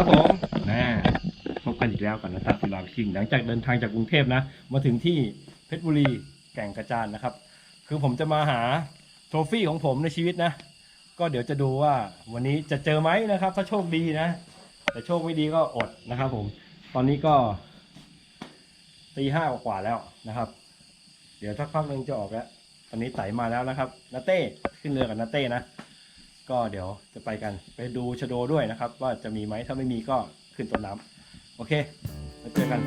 ครับผมนะพบกันอีกแล้วกันนะครับสุลาชิง หลังจากเดินทางจากกรุงเทพนะ มาถึงที่เพชรบุรีแก่งกระจานนะครับ คือผมจะมาหาโทรฟี่ของผมในชีวิตนะ ก็เดี๋ยวจะดูว่าวันนี้จะเจอไหมนะครับ ถ้าโชคดีนะ แต่โชคไม่ดีก็อดนะครับผม ตอนนี้ก็ตีห้ากว่าแล้วนะครับ เดี๋ยวสักพักหนึ่งจะออกแล้ว ตอนนี้ไต่มาแล้วนะครับนาเต้ ขึ้นเรือกับนาเต้นะ ก็เดี๋ยวจะไปกันไปดูชะโดด้วยนะครับ ว่าจะมีไหมถ้าไม่มีก็ขึ้นต้นน้ำโอเคมาเจอกัน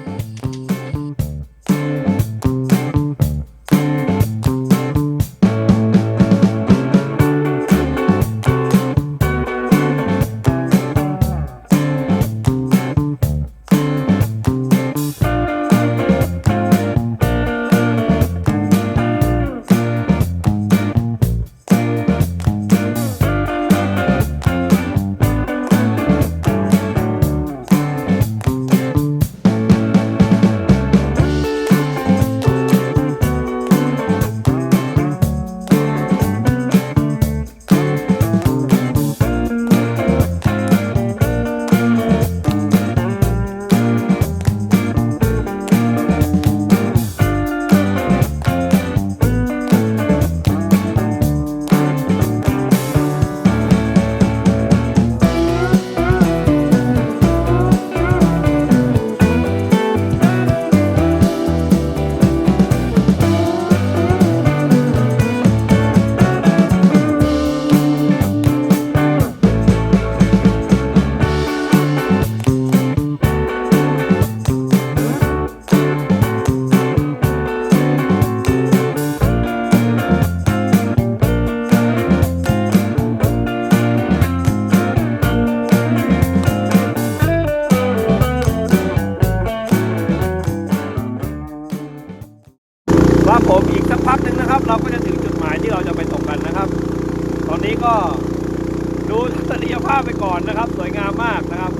นะครับ สวยงามมากนะครับ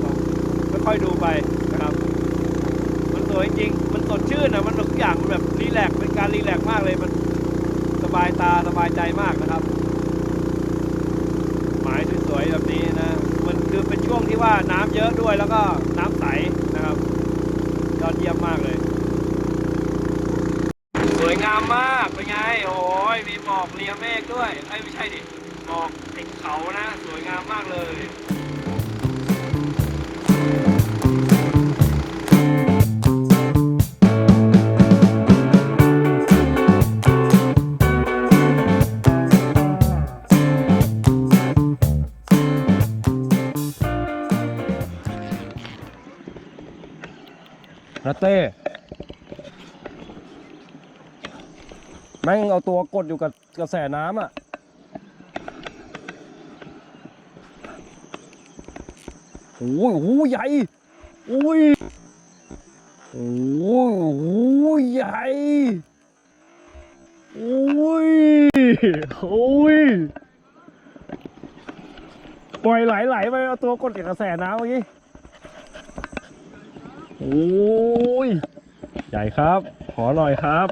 ค่อยๆดูไปนะครับ มันสวยจริง มันสดชื่นนะมันทุกอย่างมันแบบรีแลกซ์เป็นการรีแลกซ์มากเลยมันสบายตาสบายใจมากนะครับ หมายสวยๆแบบนี้นะมันคือเป็นช่วงที่ว่าน้ำเยอะด้วยแล้วก็น้ำใสนะครับยอดเยี่ยมมากเลย สวยงามมากเป็นไงโอ้ยมีหมอกเลียเมฆด้วยไอ้ยไม่ใช่ดิหมอกติดเขานะ สวยงามมากเลย เต้แม่งเอาตัวกดอยู่กับกระแสน้ำอะโอ้ยโอ้ยใหญ่โอ้ยโอ้ยโอ้ยใหญ่โอ้ยโอ้ยปล่อยไหลๆไปเอาตัวกดกับกระแสน้ำเมื่อกี้ โอ้ย ใหญ่ครับ ขอหน่อยครับ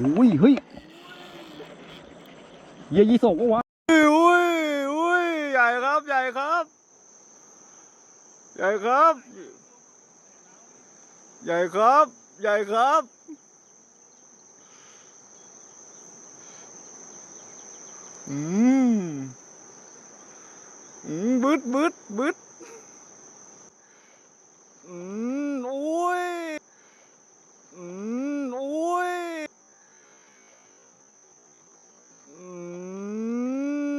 อุ้ย เฮ้ย เยี่ยยี่สกปะวะอุ้ยอุ้ยใหญ่ครับ ใหญ่ครับ ใหญ่ครับ ใหญ่ครับ ใหญ่ครับ อืมอืมบึดบึดบึดอืมโอ้ยอืมโอ้ยอื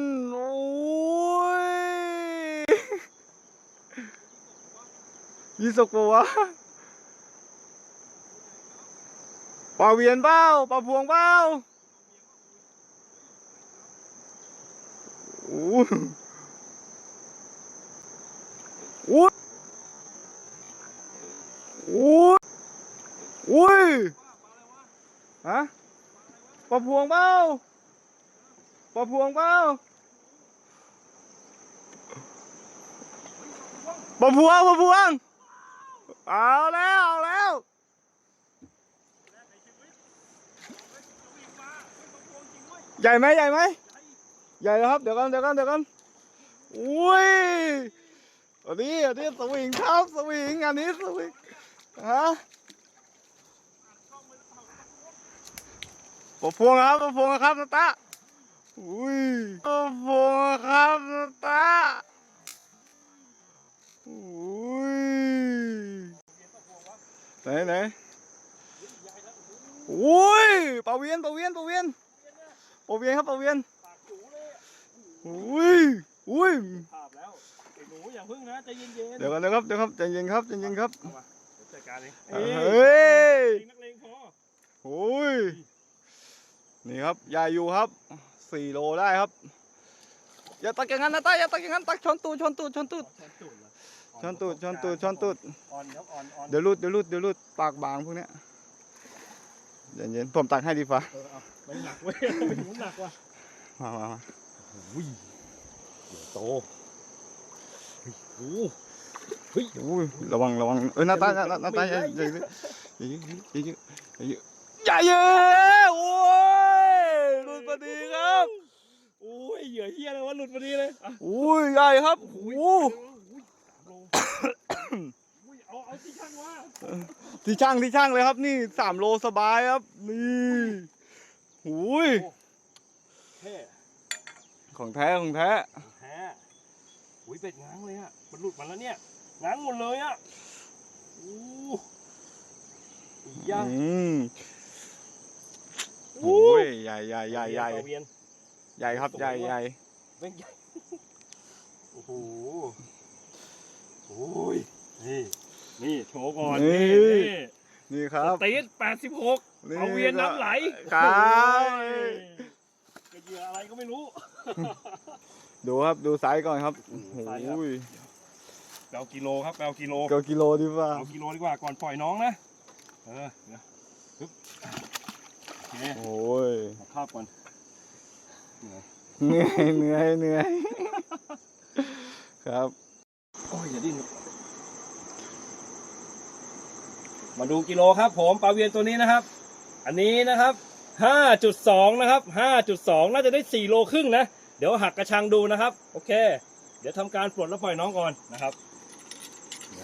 มโอ้ยยี่สกปวะปลาเวียนเปล่าปลาพวงเปล่า อ้ยโอ้โอ้โอ้ยฮะปลาพวงเปล่าปลาพวงเปล่าปลาพวงปลาพวง เอาแล้ว เอาแล้วใหญ่ไหมใหญ่ไหม ใหญ่แล้วครับ เดี๋ยวกันเดี๋ยวกันเดี๋ยวกันอุ้ยอันนี้อันนี้สวิงครับสวิงอันนี้สวิงฮะปะพวงครับปะพวงครับนาตาอุ้ยปะพวงครับนาตาอุ้ยไหนไหนอุ้ยปลาเวียนปลาเวียนปลาเวียนปลาเวียนครับปลาเวียน ปากจูเลยอะ อุ้ยอุ้ยภาพแล้วไอ้หนูอย่าพึ่งนะใจเย็นๆเดี๋ยวกันนะครับเดี๋ยวครับใจเย็นครับใจเย็นครับเอามาเดี๋ยวจัดการเองเฮ้ยนักเลงพอโอ้ยนี่ครับยายอยู่ครับสี่โลได้ครับ อย่าตักอย่างนั้นนะตาอย่าตักอย่างนั้นตักช้อนตูดช้อนตูดช้อนตูดช้อนตูดเหรอช้อนตูดช้อนตูดช้อนตูดอ่อนครับอ่อนอ่อนเดี๋ยวรูดเดี๋ยวรูดเดี๋ยวรูดปากบางพวกเนี้ยเย็นๆผมตักให้ดีฟ้าเออเอาไม่หนักเว้ยไม่ถึงหนักว่ะมามามา อุ้ยเดี๋ยวโตเฮ้ยโอ้เฮ้ยอุ้ยระวังระวังเออหน้าตาหน้าหน้าหน้าตาอย่าอย่าอย่าอย่าอย่าอย่าอย่าเยอะโอ้ยหลุดพอดีครับโอ้ยเหยื่อเฮียเลยวะหลุดพอดีเลยอะอุ้ยใหญ่ครับโอ้โหอุ้ยโลอุ้ยเอาเอาที่ช่างว่าที่ช่างที่ช่างเลยครับ นี่สามโลสบายครับนี่หูยแท้ ของแท้ของแท้แท้อุ้ยเป็ดง้างเลยอะ มันหลุดมาแล้วเนี่ย ง้างหมดเลยอะโอ้อียาอืมโอ้ยใหญ่ใหญ่ใหญ่ใหญ่ปลาเวียนใหญ่ครับใหญ่ใหญ่แม่งใหญ่โอ้โหโอ้ยนี่นี่โชว์ก่อนนี่นี่นี่นี่ครับสตีดแปดสิบหกนี่เอาเวียนน้ำไหลครับโอ้ยกระ เหยื่ออะไรก็ไม่รู้ ดูครับดูไซส์ก่อนครับโอ้โอ้โหไซส์ครับยแปลกิโลครับแปลกิโลเกี่ยวกิโลดีป่ะเอากิโลดีกว่าก่อนปล่อยน้องนะ เออเดี๋ยวปึ๊บโอเคโอ้ยเอาภาพก่อนเหนื่อยเหนื่อยเหนื่อยครับ โอ้ยอย่าดิ้นมาดูกิโลครับ ผมปลาเวียนตัวนี้นะครับ อันนี้นะครับ 5.2 นะครับ 5.2 น่าจะได้ 4 โลครึ่งนะ เดี๋ยวหักกระชังดูนะครับ โอเค เดี๋ยวทำการปลดแล้วปล่อยน้องก่อนนะครับ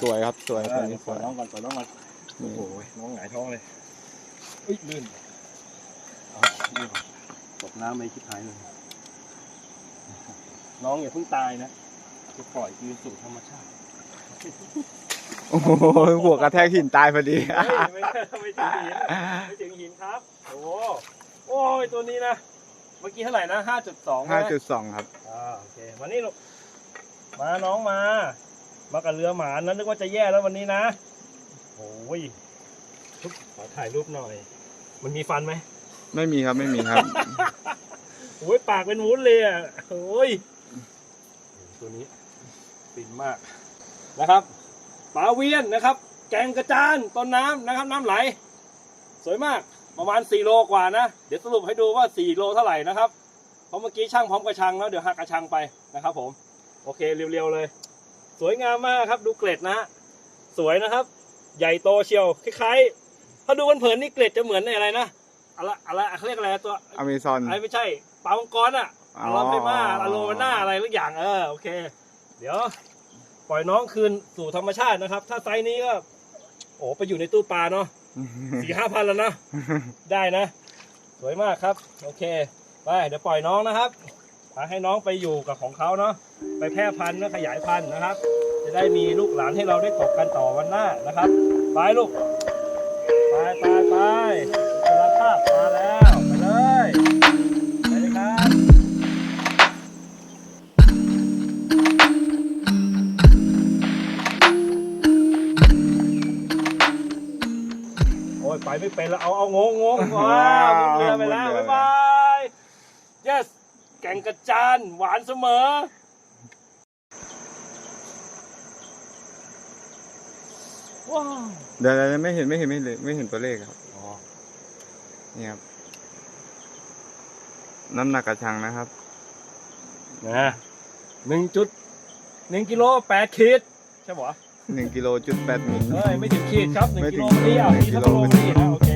สวยครับสวยเอตัวอนี้สปล่วอยยน้องก่อนปล่อยน้องก่อน โอ้โห น้องหงายท้องเลยอุ้ยลื่นเอานี่ก่อนตกน้ำไปคิดหายเลย น้องอย่าเพิ่งตายนะ จะปล่อยคืนสู่ธรรมชาติ โอ้โหหัวกระแทกหินตายพอดีเฮ้ยไม่ไม่ถึงหินไม่ถึงหินครับ โอ้โหโอ้ยตัวนี้นะ เมื่อกี้เท่าไหร่นะห้าจุดสองห้าจุดสองครับอ่าโอเควันนี้ลูกมาน้องมา มากับเรือหมานั้นนึกว่าจะแย่แล้ววันนี้นะโอ้ยทุบขอถ่ายรูปหน่อย มันมีฟันไหมไม่มีครับไม่มีครับโอ้ยปากเป็นวุ้นเลยอะโอ้ยตัวนี้ฟินมากนะครับ ปลาเวียนนะครับ แกงกระจานต้นน้ำนะครับ น้ำไหล สวยมากประมาณ 4 โลกว่านะ เดี๋ยวสรุปให้ดูว่า 4 โลเท่าไหร่นะครับ เพราะเมื่อกี้ช่างพร้อมกระชังแล้วเดี๋ยวหักกระชังไปนะครับผม โอเคเรียวๆเลย สวยงามมากครับ ดูเกล็ดนะฮะ สวยนะครับ ใหญ่โตเชียว คล้ายๆ ถ้าดูกันเผินๆนี่เกล็ดจะเหมือนอะไรนะ อะไรอะไรเขาเรียกอะไรตัวอเมซอนไอ้ไม่ใช่ปลามังกรอะอ๋ออาราเปมาอาโลมาน่าอะไรทุกอย่าง เออ โอเค เดี๋ยว ปล่อยน้องคืนสู่ธรรมชาตินะครับ ถ้าไซส์นี้ก็ โอ้ไปอยู่ในตู้ปลาเนาะสี่ห้าพันแล้วนะ ได้นะ สวยมากครับ โอเค ไป เดี๋ยวปล่อยน้องนะครับพาให้น้องไปอยู่กับของเขาเนาะ ไปแพร่พันธุ์และขยายพันธุ์นะครับ จะได้มีลูกหลานให้เราได้ตกกันต่อวันหน้านะครับ ไปลูก ไปไปไปสารภาพมา ไปไม่เป็นแล้วเอาเอางงงงว้าวมุดเรือไปแล้วบ๊ายบาย yes แก่งกระจานหวานเสมอว้าวเดี๋ยวเดี๋ยวไม่เห็นไม่เห็นไม่เห็นไม่เห็นตัวเลขครับอ๋อนี่ครับน้ำหนักกระชังนะครับนะหนึ่งจุดหนึ่งกิโลแปดขีดใช่ปะ หนึ่งกิโลจุดแปดมิลเอ้ย ไม่ถึงขีดครับหนึ่งไม่กิถึโลงพอดีอะหนึ่งมีกิทั้งโลโลพอดีนะโอเค